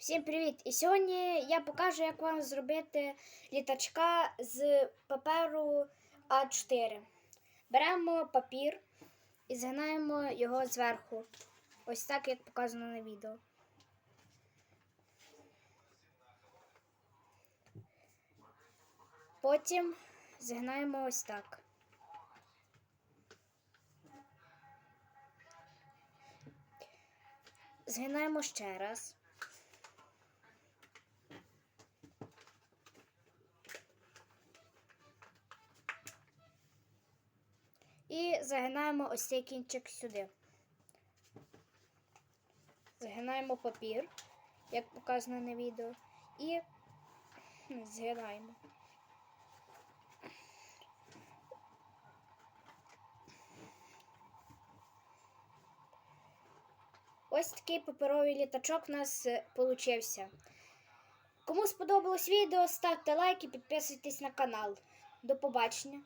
Всім привіт! І сьогодні я покажу, як вам зробити літачка з паперу А4. Беремо папір і згинаємо його зверху. Ось так, як показано на відео. Потім згинаємо ось так. Згинаємо ще раз. І загинаємо ось цей кінчик сюди. Загинаємо папір, як показано на відео, і згинаємо. Ось такий паперовий літачок у нас вийшов. Кому сподобалось відео, ставте лайк і підписуйтесь на канал. До побачення!